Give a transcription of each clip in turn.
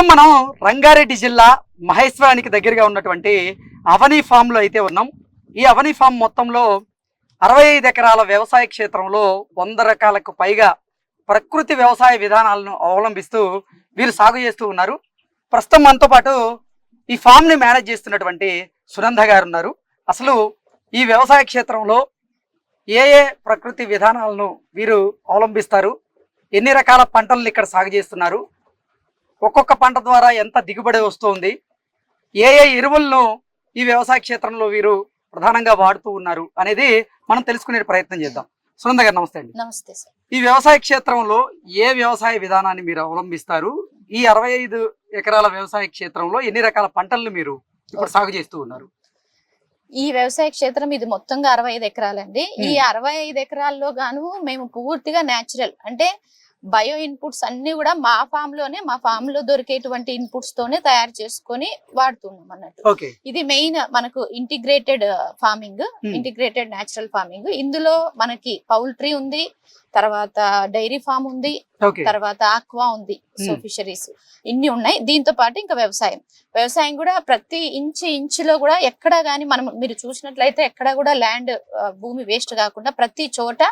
ప్రస్తుతం మనం రంగారెడ్డి జిల్లా మహేశ్వరానికి దగ్గరగా ఉన్నటువంటి అవని ఫామ్లో అయితే ఉన్నాం. ఈ అవని ఫామ్ మొత్తంలో అరవై ఐదు ఎకరాల వ్యవసాయ క్షేత్రంలో వంద రకాలకు పైగా ప్రకృతి వ్యవసాయ విధానాలను అవలంబిస్తూ వీరు సాగు చేస్తూ ఉన్నారు. ప్రస్తుతం మనతో పాటు ఈ ఫామ్ని మేనేజ్ చేస్తున్నటువంటి సునంద గారు ఉన్నారు. అసలు ఈ వ్యవసాయ క్షేత్రంలో ఏ ఏ ప్రకృతి విధానాలను వీరు అవలంబిస్తారు? ఎన్ని రకాల పంటలను ఇక్కడ సాగు చేస్తున్నారు? ఒక్కొక్క పంట ద్వారా ఎంత దిగుబడి వస్తుంది? ఏ ఏ ఎరువులను ఈ వ్యవసాయ క్షేత్రంలో వీరు ప్రధానంగా వాడుతూ ఉన్నారు అనేది మనం తెలుసుకునే ప్రయత్నం చేద్దాం. సునంద గారు నమస్తే అండి. నమస్తే సార్. ఈ వ్యవసాయ క్షేత్రంలో ఏ వ్యవసాయ విధానాన్ని మీరు అవలంబిస్తారు? ఈ అరవై ఐదు ఎకరాల వ్యవసాయ క్షేత్రంలో ఎన్ని రకాల పంటలను మీరు ఇప్పుడు సాగు చేస్తూ ఉన్నారు? ఈ వ్యవసాయ క్షేత్రం ఇది మొత్తంగా అరవై ఐదు ఎకరాలండి. ఈ. అరవై ఐదు ఎకరాల్లో గాను మేము పూర్తిగా నేచురల్ అంటే బయో ఇన్పుట్స్ అన్ని కూడా మా ఫామ్లోనే మా ఫామ్లో దొరికేటువంటి ఇన్పుట్స్ తోనే తయారు చేసుకొని వాడుతున్నాం అన్నట్టు. ఇది మెయిన్ మనకు integrated farming. Integrated natural farming ఇందులో మనకి పౌల్ట్రీ ఉంది తర్వాత డైరీ ఫామ్ ఉంది తర్వాత ఆక్వా ఉంది సో Hmm. ఫిషరీస్. ఇన్ని ఉన్నాయి. దీంతో పాటు ఇంకా వ్యవసాయం. వ్యవసాయం కూడా ప్రతి ఇంచు ఇంచులో కూడా ఎక్కడ గానీ మనం మీరు చూసినట్లయితే ఎక్కడ కూడా ల్యాండ్ భూమి వేస్ట్ కాకుండా ప్రతి చోట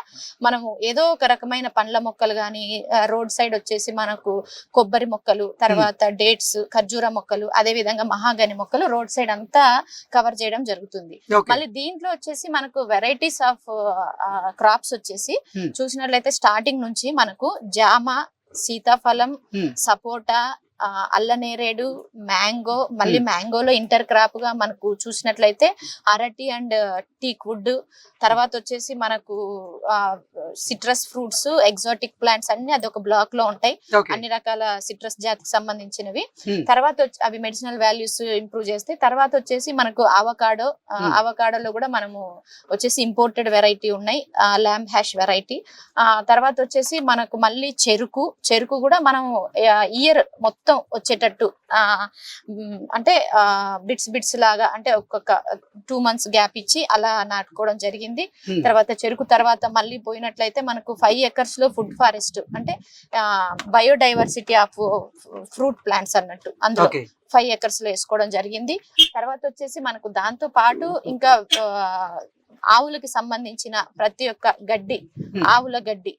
మనము ఏదో ఒక రకమైన పండ్ల మొక్కలు కానీ రోడ్ సైడ్ వచ్చేసి మనకు కొబ్బరి మొక్కలు తర్వాత డేట్స్ ఖర్జూర మొక్కలు అదే విధంగా మహాగని మొక్కలు రోడ్ సైడ్ అంతా కవర్ చేయడం జరుగుతుంది. మళ్ళీ దీంట్లో వచ్చేసి మనకు వెరైటీస్ ఆఫ్ క్రాప్స్ వచ్చేసి Hmm. చూసినట్లయితే స్టార్టింగ్ నుంచి మనకు జామ సీతాఫలం. సపోటా అల్లనేరేడు మ్యాంగో మళ్ళీ. మ్యాంగోలో ఇంటర్ క్రాప్గా మనకు చూసినట్లయితే అరటి అండ్ టీక్ వుడ్ తర్వాత వచ్చేసి మనకు సిట్రస్ ఫ్రూట్స్ ఎగ్జాటిక్ ప్లాంట్స్ అన్ని అదొక బ్లాక్లో ఉంటాయి అన్ని రకాల సిట్రస్ జాతికి సంబంధించినవి. తర్వాత వచ్చి- అవి మెడిసినల్ వాల్యూస్ ఇంప్రూవ్ చేస్తే తర్వాత వచ్చేసి మనకు అవకాడో. అవకాడోలో కూడా మనము వచ్చేసి ఇంపోర్టెడ్ వెరైటీ ఉన్నాయి ల్యాంబ్ హ్యాష్ వెరైటీ తర్వాత వచ్చేసి మనకు మళ్ళీ చెరుకు చెరుకు కూడా మనం ఇయర్ మొత్తం వచ్చేటట్టు ఆ, మ్, అంటే బిట్స్ బిట్స్ లాగా అంటే ఒక్కొక్క టూ మంత్స్ గ్యాప్ ఇచ్చి అలా నాటుకోవడం జరిగింది Hmm. తర్వాత చెరుకు తర్వాత మళ్ళీ పోయినట్లయితే మనకు ఫైవ్ ఎకర్స్లో ఫుడ్ ఫారెస్ట్ అంటే బయోడైవర్సిటీ ఆఫ్ ఫ్రూట్ ప్లాంట్స్ అన్నట్టు అందులో ఫైవ్ ఎకర్స్లో వేసుకోవడం జరిగింది తర్వాత వచ్చేసి మనకు దాంతో పాటు ఇంకా ఆవులకి సంబంధించిన ప్రతి ఒక్క గడ్డి Hmm. ఆవుల గడ్డి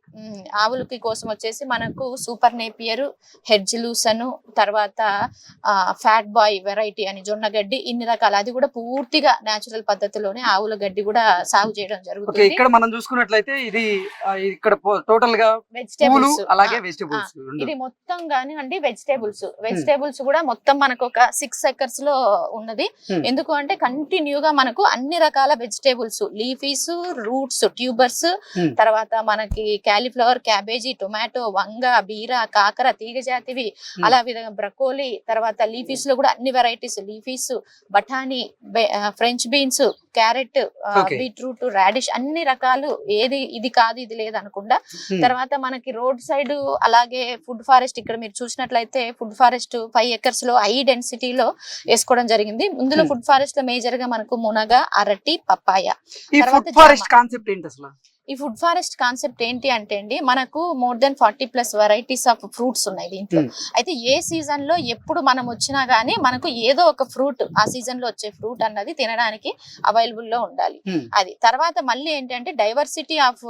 ఆవులకి కోసం వచ్చేసి మనకు సూపర్ నేపియర్ హెడ్జ్ లూసను తర్వాత ఫ్యాట్ బాయ్ వెరైటీ అని జొన్న గడ్డి ఇన్ని రకాల. అది కూడా పూర్తిగా నేచురల్ పద్ధతిలోనే ఆవుల గడ్డి కూడా సాగు చేయడం జరుగుతుంది. ఇక్కడ మనం చూసుకున్నట్లయితే ఇది ఇక్కడ టోటల్గా వెజిటేబుల్స్ అలాగే వెజిటబుల్స్ ఇది మొత్తం గాని అండి వెజిటేబుల్స్ వెజిటేబుల్స్ కూడా మొత్తం మనకు ఒక సిక్స్ ఎకర్స్లో ఉన్నది. Hmm. ఎందుకు అంటే కంటిన్యూగా మనకు అన్ని రకాల వెజిటేబుల్స్ లీఫీస్ రూట్స్ ట్యూబర్స్. తర్వాత మనకి క్యాలీఫ్లవర్ క్యాబేజీ టొమాటో వంగ బీర కాకర తీగ జాతివి. అలా విధంగా బ్రకోలీ తర్వాత లీఫీస్లో కూడా అన్ని వెరైటీస్ లీఫీస్ బఠానీ French beans carrot. Beetroot radish అన్ని రకాలు ఏది ఇది కాదు ఇది లేదు అనకుండా తర్వాత మనకి రోడ్ సైడ్ అలాగే ఫుడ్ ఫారెస్ట్ ఇక్కడ మీరు చూసినట్లయితే ఫుడ్ ఫారెస్ట్ ఫైవ్ ఎకర్స్లో హై డెన్సిటీలో వేసుకోవడం జరిగింది Hmm. ఫుడ్ ఫారెస్ట్లో మేజర్గా మనకు మునగ అరటి పప్పాయ తర్వాత ఫారెస్ట్ కాన్సెప్ట్ ఏంటి అసలు ఈ ఫుడ్ ఫారెస్ట్ కాన్సెప్ట్ ఏంటి అంటే అండి మనకు more than forty plus varieties of fruits ఉన్నాయి దీంట్లో Hmm. అయితే ఏ సీజన్లో ఎప్పుడు మనం వచ్చినా గానీ మనకు ఏదో ఒక ఫ్రూట్ ఆ సీజన్లో వచ్చే ఫ్రూట్ అన్నది తినడానికి అవైలబుల్లో ఉండాలి Hmm. అది తర్వాత మళ్ళీ ఏంటంటే diversity of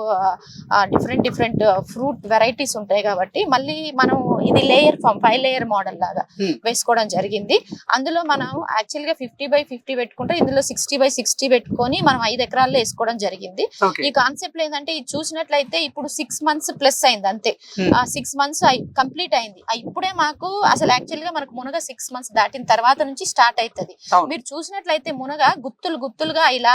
different different fruit varieties ఉంటాయి కాబట్టి మళ్ళీ మనం ఇది layer farm five layer model లాగా Hmm. వేసుకోవడం జరిగింది అందులో మనం యాక్చువల్గా ఫిఫ్టీ బై ఫిఫ్టీ పెట్టుకుంటే ఇందులో సిక్స్టీ బై సిక్స్టీ పెట్టుకొని మనం ఐదు ఎకరాల్లో వేసుకోవడం జరిగింది ఈ కాన్సెప్ట్ ఏంటంటే ఇది చూసినట్లయితే ఇప్పుడు సిక్స్ మంత్స్ ప్లస్ అయింది అంతే Hmm. ఆ సిక్స్ మంత్స్ కంప్లీట్ అయింది ఇప్పుడే మాకు అసలు యాక్చువల్గా మనకు మునగ సిక్స్ మంత్స్ దాటిన తర్వాత నుంచి స్టార్ట్ అవుతుంది. మీరు చూసినట్లయితే మునగ గుత్తులు గుత్తులుగా ఇలా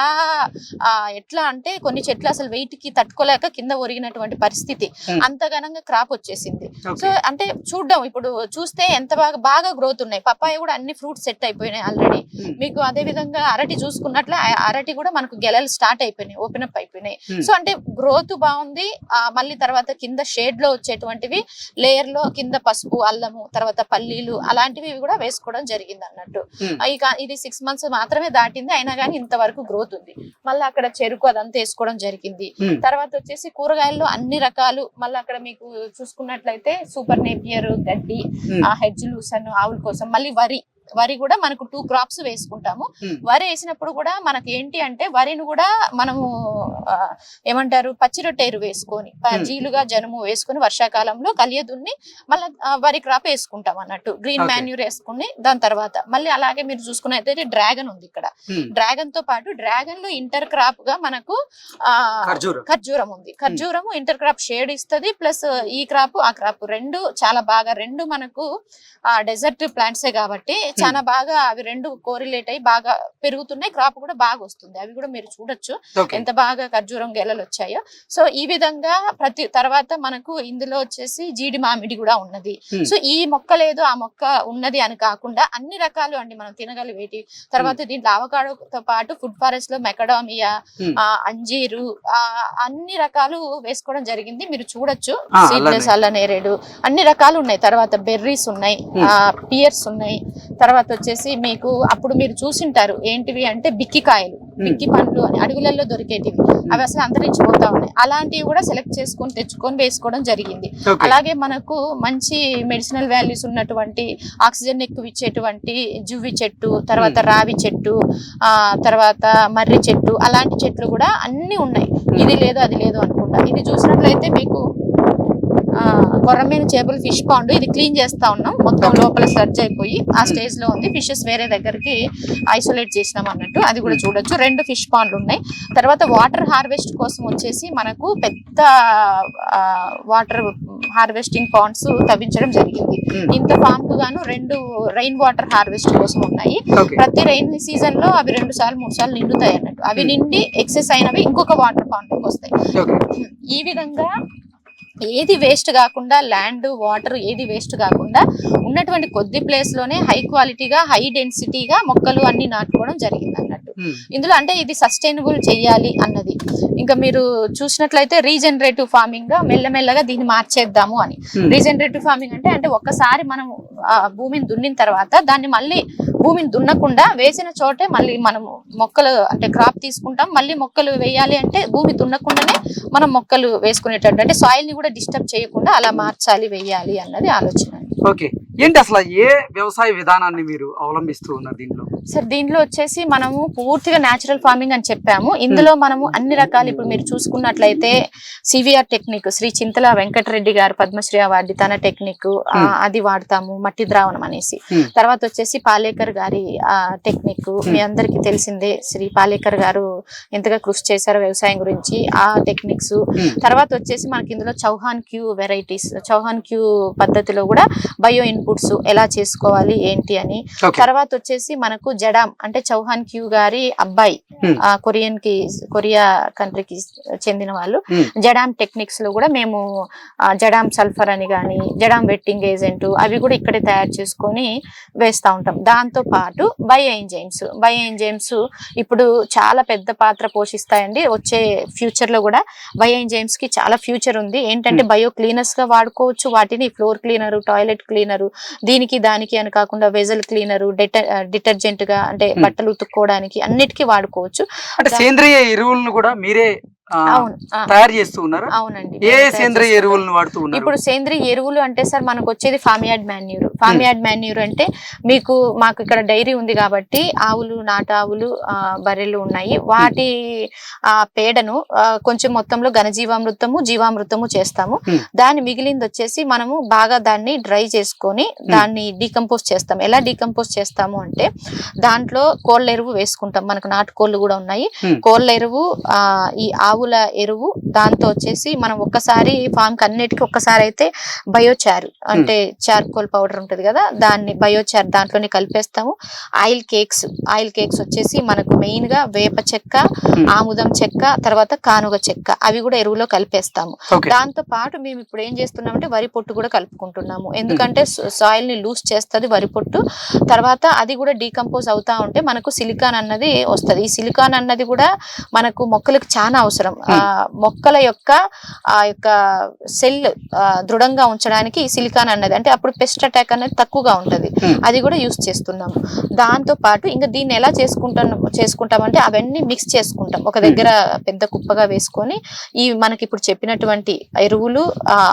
ఆ ఎట్లా అంటే కొన్ని చెట్లు అసలు వెయిట్కి తట్టుకోలేక కింద ఒరిగినటువంటి పరిస్థితి Hmm. అంత ఘనంగా క్రాప్ వచ్చేసింది. సో అంటే చూద్దాం ఇప్పుడు చూస్తే ఎంత బాగా బాగా గ్రోత్ ఉన్నాయి పప్పాయ కూడా అన్ని ఫ్రూట్స్ సెట్ అయిపోయినాయి ఆల్రెడీ Hmm. మీకు అదే విధంగా అరటి చూసుకున్నట్లే అరటి కూడా మనకు గెలలు స్టార్ట్ అయిపోయినాయి ఓపెన్ అప్ అయిపోయినాయి. సో అంటే గ్రోత్ బాగుంది. ఆ మళ్ళీ తర్వాత కింద షేడ్లో వచ్చేటువంటివి లేయర్లో కింద పసుపు అల్లము తర్వాత పల్లీలు అలాంటివి కూడా వేసుకోవడం జరిగింది అన్నట్టు. ఇక ఇది సిక్స్ మంత్స్ మాత్రమే దాటింది. అయినా కానీ ఇంతవరకు వరకు గ్రోత్ ఉంది. మళ్ళీ అక్కడ చెరుకు అదంతా వేసుకోవడం జరిగింది. తర్వాత వచ్చేసి కూరగాయల్లో అన్ని రకాలు మళ్ళీ అక్కడ మీకు చూసుకున్నట్లయితే సూపర్ నేపియర్ గడ్డి ఆ హెడ్జ్ లూసన్ ఆవుల కోసం మళ్ళీ వరి. వరి కూడా మనకు టూ క్రాప్స్ వేసుకుంటాము. Hmm. వరి వేసినప్పుడు కూడా మనకి ఏంటి అంటే వరిని కూడా మనము ఏమంటారు పచ్చి రొట్టెరు వేసుకొని Hmm. జీలుగా జనుము వేసుకొని వర్షాకాలంలో కలియదున్ని మళ్ళీ వరి క్రాప్ వేసుకుంటాం అన్నట్టు. గ్రీన్. మాన్యూర్ వేసుకుని దాని తర్వాత మళ్ళీ అలాగే మీరు చూసుకున్నట్లయితే డ్రాగన్ ఉంది ఇక్కడ. ఉమ్, డ్రాగన్తో పాటు డ్రాగన్లో ఇంటర్ క్రాప్గా మనకు ఆ ఖర్జూరం. ఉంది. ఖర్జూరము ఇంటర్ క్రాప్ షేడ్ ఇస్తుంది ప్లస్ ఈ క్రాప్ ఆ క్రాప్ రెండు చాలా బాగా రెండు మనకు ఆ డెజర్ట్ ప్లాంట్సే కాబట్టి చాలా బాగా అవి రెండు కోరిలేట్ అయ్యి బాగా పెరుగుతున్నాయి. క్రాప్ కూడా బాగా వస్తుంది. అవి కూడా మీరు చూడొచ్చు ఎంత బాగా ఖర్జూరం గెలలు వచ్చాయో. సో ఈ విధంగా ప్రతి తర్వాత మనకు ఇందులో వచ్చేసి జీడి మామిడి కూడా ఉన్నది. సో ఈ మొక్క లేదు ఆ మొక్క ఉన్నది అని కాకుండా అన్ని రకాలు అండి మనం తినగలిగేటి తర్వాత దీంట్లో అవకాడోతో పాటు ఫుడ్ ఫారెస్ట్లో మెకడామియా. ఆ అంజీరు ఆ అన్ని రకాలు వేసుకోవడం జరిగింది. మీరు చూడొచ్చు. సీడ్లెస్ అల్లనే. అల్లనేరేడు అన్ని రకాలు ఉన్నాయి. తర్వాత బెర్రీస్ ఉన్నాయి. ఆ పియర్స్ ఉన్నాయి. తర్వాత వచ్చేసి మీకు అప్పుడు మీరు చూసింటారు ఏంటివి అంటే బిక్కి కాయలు బిక్కి పండ్లు అని అడవులలో దొరికేటివి. అవి అసలు అంతరించిపోతా ఉన్నాయి అలాంటివి కూడా సెలెక్ట్ చేసుకొని తెచ్చుకొని వేసుకోవడం జరిగింది. అలాగే మనకు మంచి మెడిసినల్ వాల్యూస్ ఉన్నటువంటి ఆక్సిజన్ ఎక్కువ ఇచ్చేటువంటి జువ్వి చెట్టు తర్వాత రావి చెట్టు ఆ తర్వాత మర్రి చెట్టు అలాంటి చెట్లు కూడా అన్ని ఉన్నాయి. ఇది లేదు అది లేదు అనుకుంటా ఇది చూసినట్లయితే మీకు కొర్రమీన చేపలు ఫిష్ పాండ్ ఇది క్లీన్ చేస్తా ఉన్నాం. మొత్తం లోపల సర్జ్ అయిపోయి ఆ స్టేజ్లో ఉంది. ఫిషెస్ వేరే దగ్గరికి ఐసోలేట్ చేసినాం అన్నట్టు. అది కూడా చూడొచ్చు. రెండు ఫిష్ పాండ్లు ఉన్నాయి. తర్వాత వాటర్ హార్వెస్ట్ కోసం వచ్చేసి మనకు పెద్ద వాటర్ హార్వెస్టింగ్ పాండ్స్ తవ్వించడం జరిగింది. ఇంత ఫామ్కు గాను రెండు రెయిన్ వాటర్ హార్వెస్ట్ కోసం ఉన్నాయి. ప్రతి రెయిన్ సీజన్లో అవి రెండు సార్లు మూడు సార్లు నిండుతాయి అన్నట్టు. అవి. నిండి ఎక్సెస్ అయినవి ఇంకొక వాటర్ పాండ్ వస్తాయి. ఈ విధంగా ఏది వేస్ట్ కాకుండా ల్యాండ్ వాటర్ ఏది వేస్ట్ కాకుండా ఉన్నటువంటి కొద్ది ప్లేస్లోనే హై క్వాలిటీగా హై డెన్సిటీగా మొక్కలు అన్ని నాటుకోవడం జరిగింది అన్నట్టు. ఉమ్, ఇందులో అంటే ఇది సస్టైనబుల్ చెయ్యాలి అన్నది. ఇంకా మీరు చూసినట్లయితే రీజనరేటివ్ ఫార్మింగ్గా మెల్లమెల్లగా దీన్ని మార్చేద్దాము అని. రీజనరేటివ్ ఫార్మింగ్ అంటే అంటే ఒక్కసారి మనం భూమిని దున్నిన తర్వాత దాన్ని మళ్ళీ భూమిని దున్నకుండా వేసిన చోటే మళ్ళీ మనము మొక్కలు అంటే క్రాప్ తీసుకుంటాం. మళ్ళీ మొక్కలు వేయాలి అంటే భూమి దున్నకుండానే మనం మొక్కలు వేసుకునేటట్టు అంటే సాయిల్ని కూడా డిస్టర్బ్ చేయకుండా అలా మార్చాలి వేయాలి అన్నది ఆలోచన ఓకే. ఏంటి అసలు ఏ వ్యవసాయ విధానాన్ని మీరు అవలంబిస్తూ ఉన్నారు దీంట్లో సార్ దీంట్లో వచ్చేసి మనము పూర్తిగా న్యాచురల్ ఫార్మింగ్ అని చెప్పాము ఇందులో మనము అన్ని రకాలు ఇప్పుడు మీరు చూసుకున్నట్లయితే C V R technique Shri Chintala Venkatareddy garu Padmashri award తన టెక్నిక్ Hmm. అది వాడతాము మట్టి ద్రావణం అనేసి Hmm. తర్వాత వచ్చేసి పాలేకర్ గారి ఆ టెక్నిక్ మీ అందరికీ తెలిసిందే శ్రీ పాలేకర్ గారు ఎంతగా కృషి చేశారో వ్యవసాయం గురించి ఆ టెక్నిక్స్ Hmm. తర్వాత వచ్చేసి మనకి ఇందులో Chauhan Q varieties Chauhan Q పద్ధతిలో కూడా బయో ఇన్పుట్స్ ఎలా చేసుకోవాలి ఏంటి అని. తర్వాత వచ్చేసి మనకు జడామ్ అంటే చౌహాన్ క్యూ గారి అబ్బాయి Hmm. కొరియన్కి కొరియా కంట్రీకి చెందిన వాళ్ళు. Hmm. జడామ్ టెక్నిక్స్లో కూడా మేము జడామ్ సల్ఫర్ అని కానీ జడామ్ వెట్టింగ్ ఏజెంట్ అవి కూడా ఇక్కడే తయారు చేసుకొని వేస్తా ఉంటాం. దాంతో పాటు బయో ఎంజైమ్స్ బయో ఎంజైమ్స్ ఇప్పుడు చాలా పెద్ద పాత్ర పోషిస్తాయండి. వచ్చే ఫ్యూచర్లో కూడా బయో ఎంజైమ్స్కి చాలా ఫ్యూచర్ ఉంది. ఏంటంటే బయో క్లీనర్స్గా వాడుకోవచ్చు. వాటిని ఫ్లోర్ క్లీనర్ టాయిలెట్ క్లీనర్ దీనికి దానికి అని కాకుండా వెజల్ క్లీనర్ డిటర్జెంట్గా అంటే. బట్టలు ఉతుక్కోవడానికి అన్నిటికీ వాడుకోవచ్చు అంటే సేంద్రియ ఎరువులను కూడా మీరే తయారు చేస్తూ ఉన్నారా? అవునండి. ఏ సేంద్రియ. ఎరువులను వాడుతూ ఉన్నారు? ఇప్పుడు సేంద్రియ ఎరువులు అంటే సార్ మనకు వచ్చేది ఫామియాడ్ మాన్యూర్. ఫామియాడ్ మాన్యూర్ అంటే మీకు మాకు ఇక్కడ డైరీ ఉంది కాబట్టి ఆవులు నాటు ఆవులు బర్రెలు ఉన్నాయి. వాటి ఆ పేడను కొంచెం మొత్తంలో ఘనజీవామృతము జీవామృతము చేస్తాము. దాన్ని మిగిలింది వచ్చేసి మనము బాగా దాన్ని డ్రై చేసుకొని దాన్ని డీకంపోజ్ చేస్తాం ఎలా డీకంపోజ్ చేస్తాము అంటే దాంట్లో కోళ్ళ ఎరువు వేసుకుంటాం. మనకు నాటు కోళ్ళు కూడా ఉన్నాయి. కోళ్ళ ఎరువు ఆ ఈ ఆవుల ఎరువు దాంతో వచ్చేసి మనం ఒక్కసారి ఫామ్కి అన్నిటికీ ఒక్కసారి అయితే బయోచార్ అంటే చార్కోల్ పౌడర్ ఉంటది కదా దాన్ని బయోచార్ దాంట్లోనే కలిపేస్తాము. ఆయిల్ కేక్స్ ఆయిల్ కేక్స్ వచ్చేసి మనకు మెయిన్గా వేప చెక్క Hmm. ఆముదం చెక్క తర్వాత కానుగ చెక్క అవి కూడా ఎరువులో కలిపేస్తాము. దాంతో పాటు మేము ఇప్పుడు ఏం చేస్తున్నామంటే వరి పొట్టు కూడా కలుపుకుంటున్నాము. ఎందుకంటే సాయిల్ని లూజ్ చేస్తుంది వరి పొట్టు. తర్వాత అది కూడా డీకంపోజ్ అవుతా ఉంటే మనకు సిలికాన్ అన్నది వస్తది. ఈ సిలికాన్ అన్నది కూడా మనకు మొక్కలకు చాలా అవసరం. అవసరం. ఆ మొక్కల యొక్క ఆ యొక్క సెల్ దృఢంగా ఉంచడానికి ఈ సిలికాన్ అన్నది. అంటే అప్పుడు పెస్ట్ అటాక్ అనేది తక్కువగా ఉంటది. అది కూడా యూస్ చేస్తున్నాము దాంతో పాటు ఇంకా దీన్ని ఎలా చేసుకుంటాం చేసుకుంటామంటే అవన్నీ మిక్స్ చేసుకుంటాం. ఒక దగ్గర పెద్ద కుప్పగా వేసుకొని ఈ మనకి ఇప్పుడు చెప్పినటువంటి ఎరువులు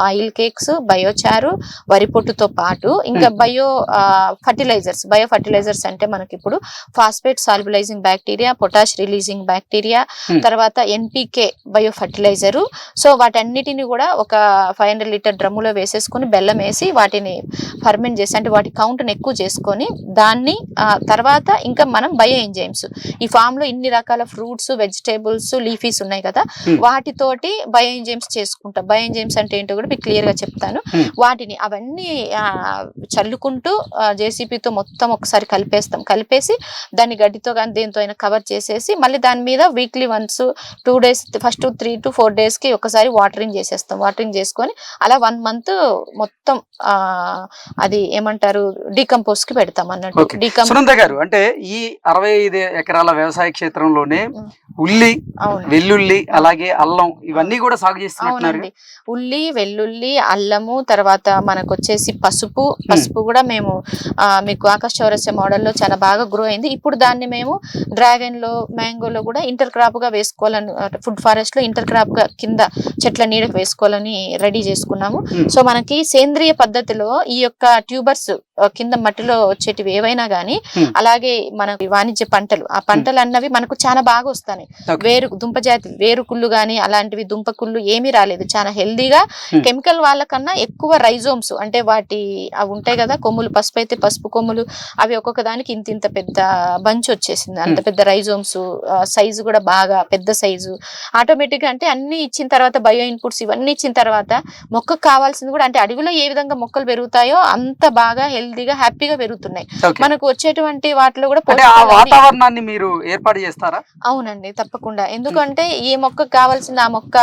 ఆయిల్ కేక్స్ బయోచారు వరి పొట్టుతో పాటు ఇంకా బయో ఫర్టిలైజర్స్ బయో ఫర్టిలైజర్స్ అంటే మనకి ఇప్పుడు phosphate solubilizing bacteria potash releasing bacteria. తర్వాత N P K bio fertilizer so వాటన్నిటిని కూడా ఒక ఫైవ్ హండ్రెడ్ లీటర్ డ్రమ్ములో వేసేసుకొని బెల్లం వేసి వాటిని ఫర్మెంట్ చేసి అంటే వాటి కౌంట్ని ఎక్కువ చేసుకొని దాన్ని తర్వాత ఇంకా మనం బయో ఎంజైమ్స్. ఈ ఫామ్లో ఇన్ని రకాల ఫ్రూట్స్ వెజిటేబుల్స్ లీఫీస్ ఉన్నాయి కదా. వాటితోటి బయో ఎంజైమ్స్ చేసుకుంటాం. బయో ఎంజైమ్స్ అంటే ఏంటో కూడా మీకు క్లియర్గా చెప్తాను. వాటిని అవన్నీ చల్లుకుంటూ జేసీపీతో మొత్తం ఒకసారి కలిపేస్తాం. కలిపేసి దాన్ని గడ్డితో కానీ దేంతో అయినా కవర్ చేసేసి మళ్ళీ దాని మీద weekly once two days first three to four డేస్కి ఒకసారి వాటరింగ్ చేసేస్తాం. వాటరింగ్ చేసుకొని అలా వన్ మంత్ మొత్తం అది ఏమంటారు డీకంపోజ్కి పెడతాం అన్నట్టు. సునంద గారు అంటే ఈ అరవై ఐదు ఎకరాల వ్యవసాయ క్షేత్రంలోనే. ఉల్లి వెల్లుల్లి అలాగే అల్లం ఇవన్నీ కూడా సాగు అవునండి. ఉల్లి వెల్లుల్లి అల్లము తర్వాత మనకు వచ్చేసి పసుపు పసుపు కూడా మేము మీకు ఆకాశ చౌరస్య మోడల్లో చాలా బాగా గ్రో అయింది. ఇప్పుడు దాన్ని మేము డ్రాగన్లో మ్యాంగోలో కూడా ఇంటర్ క్రాప్గా వేసుకోవాలని ఫుడ్ ఫారెస్ట్లో ఇంటర్ క్రాప్గా కింద చెట్ల నీడకు వేసుకోవాలని రెడీ చేసుకున్నాము Hmm. సో మనకి సేంద్రియ పద్ధతిలో ఈ యొక్క ట్యూబర్స్ కింద మట్టిలో వచ్చేటివి ఏవైనా గానీ Hmm. అలాగే మనకి వాణిజ్య పంటలు ఆ పంటలు అన్నవి మనకు చాలా బాగా వస్తాయి. వేరు దుంప జాతి వేరు కుళ్ళు గాని అలాంటివి దుంప కుళ్ళు ఏమీ రాలేదు చాలా హెల్దీగా Hmm. కెమికల్ వాళ్ళకన్నా ఎక్కువ రైజోమ్స్ అంటే వాటి అవి ఉంటాయి కదా కొమ్ములు పసుపు అయితే పసుపు కొమ్ములు అవి ఒక్కొక్క దానికి ఇంత ఇంత పెద్ద బంచ్ వచ్చేసింది అంత పెద్ద రైజోమ్స్ సైజు కూడా బాగా పెద్ద సైజు ఆటోమేటిక్గా అంటే అన్ని ఇచ్చిన తర్వాత బయో ఇన్పుట్స్ ఇవన్నీ ఇచ్చిన తర్వాత మొక్కకు కావాల్సింది కూడా అంటే అడవిలో ఏ విధంగా మొక్కలు పెరుగుతాయో అంత బాగా హెల్దీగా హ్యాపీగా పెరుగుతున్నాయి. మనకు వచ్చేటువంటి వాటిలో కూడా వాతావరణాన్ని మీరు ఏర్పాటు చేస్తారా? అవునండి తప్పకుండా. ఎందుకంటే ఏ మొక్కకు కావాల్సిన ఆ మొక్క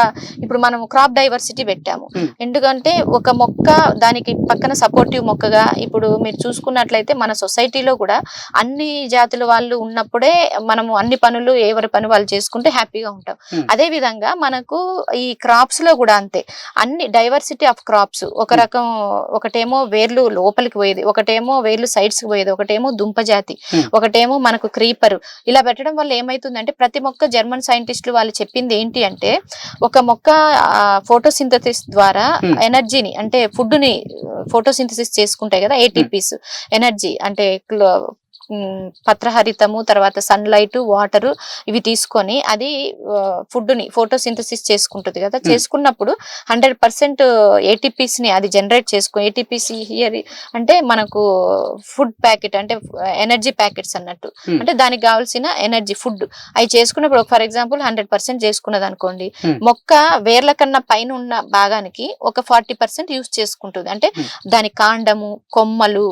ఇప్పుడు మనం క్రాప్ డైవర్సిటీ పెట్టాము. ఎందుకంటే ఒక మొక్క దానికి పక్కన సపోర్టివ్ మొక్కగా ఇప్పుడు మీరు చూసుకున్నట్లయితే మన సొసైటీలో కూడా అన్ని జాతుల వాళ్ళు ఉన్నప్పుడే మనము అన్ని పనులు ఎవరి పని వాళ్ళు చేసుకుంటే హ్యాపీగా ఉంటాం. Hmm. అదే విధంగా మనకు ఈ క్రాప్స్లో కూడా అంతే అన్ని డైవర్సిటీ ఆఫ్ క్రాప్స్ ఒక Hmm. రకం ఒకటేమో వేర్లు లోపలికి పోయేది ఒకటేమో వేర్లు సైడ్స్కి పోయేది ఒకటేమో దుంప జాతి Hmm. ఒకటేమో మనకు క్రీపర్ ఇలా పెట్టడం వల్ల ఏమైతుందంటే ప్రతి మొక్క జర్మన్ సైంటిస్టులు వాళ్ళు చెప్పింది ఏంటి అంటే ఒక మొక్క ఫోటోసింథసిస్ ద్వారా Hmm. ఎనర్జీని అంటే ఫుడ్ని ఫోటోసింథసిస్ చేసుకుంటాయి కదా ఏటీపీస్ ఎనర్జీ అంటే పత్రహరితము తర్వాత సన్ లైట్ వాటర్ ఇవి తీసుకొని అది ఫుడ్ని ఫోటోసింథసిస్ చేసుకుంటుంది కదా చేసుకున్నప్పుడు హండ్రెడ్ పర్సెంట్ ఏటీపీస్ని అది జనరేట్ చేసుకో ఏటీపీస్ హియర్ అంటే మనకు ఫుడ్ ప్యాకెట్ అంటే ఎనర్జీ ప్యాకెట్స్ అన్నట్టు. అంటే దానికి కావాల్సిన ఎనర్జీ ఫుడ్ అవి చేసుకున్నప్పుడు ఫర్ ఎగ్జాంపుల్ హండ్రెడ్ పర్సెంట్ చేసుకున్నది అనుకోండి. మొక్క వేర్ల కన్నా పైన ఉన్న భాగానికి ఒక ఫార్టీ పర్సెంట్ యూస్ చేసుకుంటుంది అంటే. దాని కాండము కొమ్మలు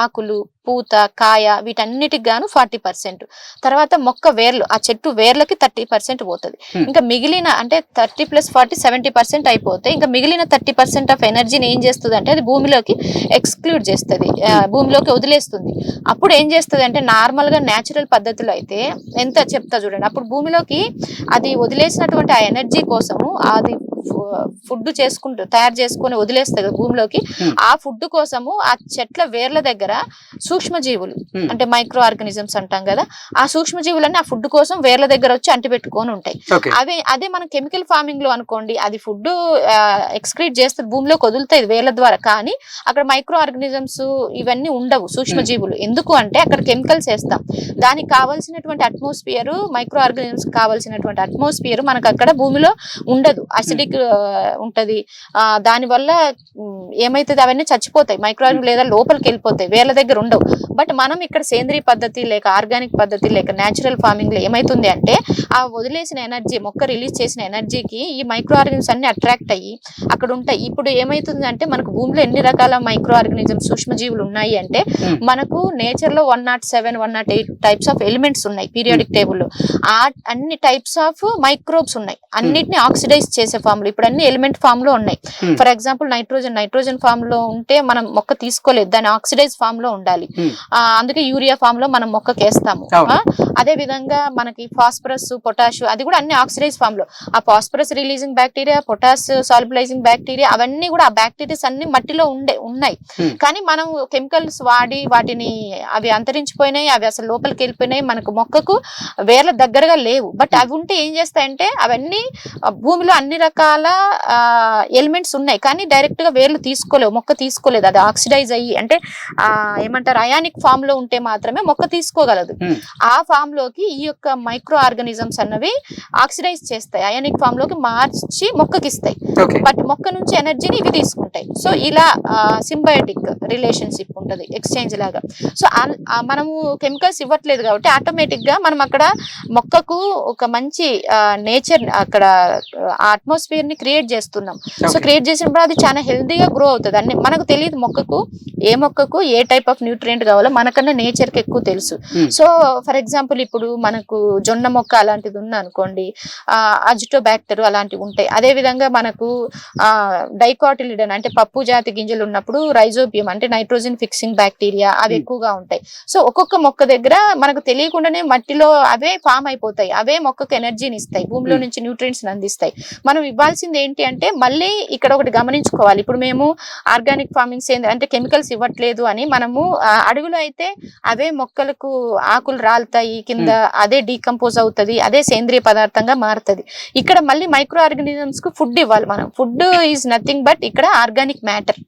ఆకులు పూత కాయ వీటన్నిటికి గాను ఫార్టీ పర్సెంట్. తర్వాత మొక్క వేర్లు ఆ చెట్టు వేర్లకి థర్టీ పర్సెంట్ పోతుంది. ఇంకా మిగిలిన అంటే thirty plus forty seventy percent అయిపోతే ఇంకా మిగిలిన థర్టీ పర్సెంట్ ఆఫ్ ఎనర్జీని ఏం చేస్తుంది అంటే అది భూమిలోకి ఎక్స్క్లూడ్ చేస్తుంది. భూమిలోకి వదిలేస్తుంది. అప్పుడు ఏం చేస్తుంది అంటే నార్మల్గా న్యాచురల్ పద్ధతిలో అయితే ఎంత చెప్తా చూడండి. అప్పుడు భూమిలోకి అది వదిలేసినటువంటి ఆ ఎనర్జీ కోసము అది ఫుడ్ చేసుకుంటూ తయారు చేసుకొని వదిలేస్తుంది కదా భూమిలోకి. ఆ ఫుడ్ కోసము ఆ చెట్ల వేర్ల దగ్గర సూక్ష్మజీవులు Hmm. అంటే మైక్రో ఆర్గానిజమ్స్ అంటాం కదా ఆ సూక్ష్మజీవులన్నీ ఆ ఫుడ్ కోసం వేర్ల దగ్గర వచ్చి అంటిపెట్టుకొని ఉంటాయి. అవే అదే మనం కెమికల్ ఫార్మింగ్లో అనుకోండి అది ఫుడ్ ఎక్స్క్రీట్ చేస్తే భూమిలోకి వదులుతాయి వేర్ల ద్వారా కానీ అక్కడ మైక్రో ఆర్గానిజమ్స్ ఇవన్నీ ఉండవు సూక్ష్మజీవులు. ఎందుకు అంటే అక్కడ కెమికల్స్ వేస్తాం. దానికి కావాల్సినటువంటి అట్మాస్ఫియర్ మైక్రో ఆర్గానిజమ్స్ కావాల్సినటువంటి అట్మాస్ఫియర్ మనకు అక్కడ భూమిలో ఉండదు. అసిడిక్ ఉంటది. ఆ దాని వల్ల ఏమైతుంది? అవన్నీ చచ్చిపోతాయి. మైక్రో లేదా లోపలికి వెళ్ళిపోతాయి. వేర్ల దగ్గర ఉండవు. బట్ మనం ఇక్కడ సేంద్రియ పద్ధతి లేక ఆర్గానిక్ పద్ధతి లేక న్యాచురల్ ఫార్మింగ్లో ఏమైతుంది అంటే ఆ వదిలేసిన ఎనర్జీ మొక్క రిలీజ్ చేసిన ఎనర్జీకి ఈ మైక్రో ఆర్గానిజమ్స్ అన్ని అట్రాక్ట్ అయ్యి అక్కడ ఉంటాయి. ఇప్పుడు ఏమైతుంది అంటే మనకు భూమిలో ఎన్ని రకాల మైక్రో ఆర్గానిజమ్స్ సూక్ష్మజీవులు ఉన్నాయి అంటే. మనకు నేచర్లో one not seven one not eight types of elements ఉన్నాయి. పీరియాడిక్ టేబుల్ ఆ అన్ని టైప్స్ ఆఫ్ మైక్రోబ్స్ ఉన్నాయి. అన్నిటిని ఆక్సిడైజ్ చేసే ఫామ్ లో ఇప్పుడు అన్ని ఎలిమెంట్ ఫామ్లో ఉన్నాయి. ఫర్ ఎగ్జాంపుల్ నైట్రోజన్ నైట్రోజన్ ఫామ్లో ఉంటే మనం మొక్క తీసుకోలేదు. దాని ఆక్సిడైజ్ ఫామ్లో ఉండాలి. Hmm. అందుకే యూరియా ఫామ్లో మనం మొక్కకి అదే విధంగా మనకి ఫాస్ఫరస్ పొటాష్ అది కూడా అన్ని ఆక్సిడైజ్ ఫామ్లో. ఆ phosphorus releasing bacteria potash solubilizing bacteria అవన్నీ కూడా ఆ బ్యాక్టీరియాస్ అన్ని మట్టిలో ఉండే ఉన్నాయి. కానీ మనం కెమికల్స్ వాడి వాటిని అవి అంతరించిపోయినాయి అవి అసలు లోపలికి వెళ్ళిపోయినాయి మనకు మొక్కకు వేర్ల దగ్గరగా లేవు. బట్ అవి ఉంటే ఏం చేస్తాయంటే అవన్నీ భూమిలో అన్ని రకాల ఎలిమెంట్స్ ఉన్నాయి. కానీ డైరెక్ట్గా వేర్లు తీసుకోలేవు మొక్క తీసుకోలేదు. అది ఆక్సిడైజ్ అయ్యి అంటే ఏమంటారు అయానిక్ ఫామ్లో ఉంటే మాత్రమే మొక్క తీసుకోగలదు. ఆ ఫామ్లోకి ఈ యొక్క మైక్రో ఆర్గానిజమ్స్ అన్నవి ఆక్సిడైజ్ చేస్తాయి. అయానిక్ ఫామ్లోకి మార్చి మొక్కకి ఇస్తాయి బట్ మొక్క నుంచి ఎనర్జీని ఇవి తీసుకుంటాయి. సో ఇలా సింబయోటిక్ రిలేషన్షిప్ ఉంటుంది. ఎక్స్చేంజ్ లాగా. సో మనము కెమికల్స్ ఇవ్వట్లేదు కాబట్టి ఆటోమేటిక్గా మనం అక్కడ మొక్కకు ఒక మంచి నేచర్ అక్కడ అట్మాస్ఫియర్ని క్రియేట్ చేస్తున్నాం. సో. క్రియేట్ చేసినప్పుడు అది చాలా హెల్దీగా గ్రో అవుతుంది. అన్ని మనకు తెలియదు మొక్కకు ఏ మొక్కకు ఏ టైప్ ఆఫ్ న్యూట్రియంట్ కావాలో మనకన్నా నేచర్కి ఎక్కువ తెలుసు. సో ఫర్ ఎగ్జాంపుల్ ఇప్పుడు మనకు జొన్న మొక్క అలాంటిది ఉంది అనుకోండి అజిటోబ్యాక్టర్ అలాంటివి ఉంటాయి. అదే విధంగా మనకు డైకాటిలిడన్ అంటే పప్పు జాతి గింజలు ఉన్నప్పుడు రైజోబియం అంటే నైట్రోజన్ ఫిక్సింగ్ బ్యాక్టీరియా అవి. ఎక్కువగా ఉంటాయి. సో ఒక్కొక్క మొక్క దగ్గర మనకు తెలియకుండానే మట్టిలో అవే ఫామ్ అయిపోతాయి. అవే మొక్కకు ఎనర్జీని ఇస్తాయి. భూమిలో. నుంచి న్యూట్రియంట్స్ అందిస్తాయి. మనం ఇవ్వాల్సింది ఏంటి అంటే మళ్ళీ ఇక్కడ ఒకటి గమనించుకోవాలి. ఇప్పుడు మేము ఆర్గానిక్ ఫార్మింగ్స్ ఏంది అంటే కెమికల్స్ ఇవ్వట్లేదు అని మనము అడుగులో అయితే అవే మొక్కలకు ఆకులు రాలుతాయి కింద అదే డీకంపోజ్ అవుతది అదే సేంద్రియ పదార్థంగా మారుతది. ఇక్కడ మళ్ళీ మైక్రో ఆర్గానిజమ్స్కు ఫుడ్ ఇవ్వాలి మనం. ఫుడ్ ఈజ్ నథింగ్ బట్ ఇక్కడ ఆర్గానిక్ మ్యాటర్.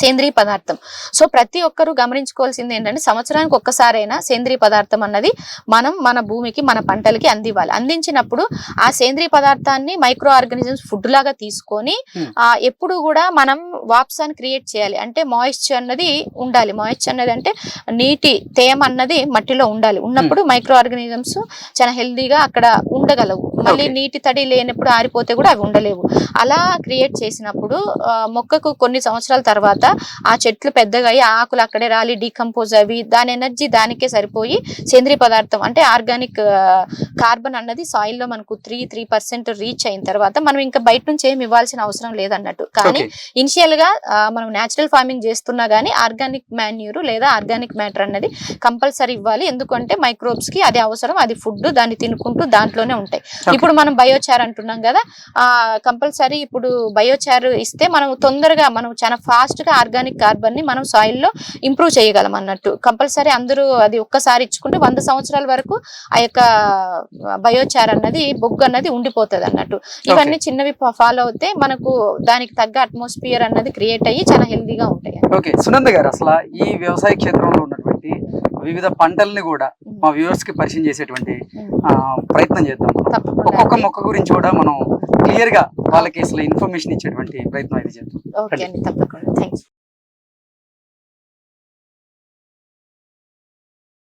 సేంద్రియ పదార్థం. సో ప్రతి ఒక్కరూ గమనించుకోవాల్సింది ఏంటంటే సంవత్సరానికి ఒక్కసారైనా సేంద్రియ పదార్థం అన్నది మనం మన భూమికి మన పంటలకి అందివ్వాలి. అందించినప్పుడు ఆ సేంద్రియ పదార్థాన్ని మైక్రో ఆర్గానిజమ్స్ ఫుడ్ లాగా తీసుకొని. ఆ ఎప్పుడు కూడా మనం వాప్సాన్ని క్రియేట్ చేయాలి. అంటే మాయిశ్చర్ అన్నది ఉండాలి. మాయిశ్చర్ అన్నది అంటే నీటి తేమ అన్నది మట్టిలో ఉండాలి. ఉన్నప్పుడు మైక్రో ఆర్గానిజమ్స్ చాలా హెల్దీగా అక్కడ ఉండగలవు. మళ్ళీ. నీటి తడి లేనప్పుడు ఆరిపోతే కూడా అవి ఉండలేవు. అలా క్రియేట్ చేసినప్పుడు మొక్కకు కొన్ని సంవత్సరాల తర్వాత ఆ చెట్లు పెద్దగా అయ్యి ఆకులు అక్కడే రాలి డీకంపోజ్ అవి దాని ఎనర్జీ దానికే సరిపోయి సేంద్రియ పదార్థం అంటే ఆర్గానిక్ కార్బన్ అన్నది సాయిల్లో మనకు త్రీ త్రీ పర్సెంట్ రీచ్ అయిన తర్వాత మనం ఇంకా బయట నుంచి ఏమి ఇవ్వాల్సిన అవసరం లేదన్నట్టు. కానీ ఇనిషియల్గా మనం నేచురల్ ఫార్మింగ్ చేస్తున్నా గానీ ఆర్గానిక్ మాన్యూర్ లేదా ఆర్గానిక్ మ్యాటర్ అన్నది కంపల్సరీ ఇవ్వాలి. ఎందుకంటే మైక్రోబ్స్కి అది అవసరం అది ఫుడ్ దాన్ని తినుకుంటూ దాంట్లోనే ఉంటాయి. ఇప్పుడు మనం బయోచార్ అంటున్నాం కదా ఆ కంపల్సరీ ఇప్పుడు బయోచార్ ఇస్తే మనం తొందరగా మనం చాలా ఫాస్ట్ గా ఆర్గానిక్ కార్బన్ని మనం సాయిల్లో ఇంప్రూవ్ చేయగలం అన్నట్టు. కంపల్సరీ అందరూ అది ఒక్కసారి ఇచ్చుకుంటే వంద సంవత్సరాల వరకు ఆ యొక్క బయోచార్ అన్నది బొగ్గు అన్నది ఉండిపోతుంది అన్నట్టు. ఇవన్నీ చిన్నవి ఫాలో అవుతే మనకు దానికి తగ్గ అట్మాస్ఫియర్ అన్నది క్రియేట్ అయ్యి చాలా హెల్దీగా ఉంటాయి ఓకే. సునంద గారు అసలు ఈ వ్యవసాయ క్షేత్రంలో ఉన్నటువంటి వివిధ పంటల్ని కూడా మా వ్యూవర్స్కి పరిచయం చేసేటువంటి ప్రయత్నం చేద్దాం. ఒక్కొక్క. మొక్క గురించి కూడా మనం క్లియర్గా వాళ్ళకి అసలు ఇన్ఫర్మేషన్ ఇచ్చేటువంటి ప్రయత్నం అయితే చేద్దాం. తప్పకుండా.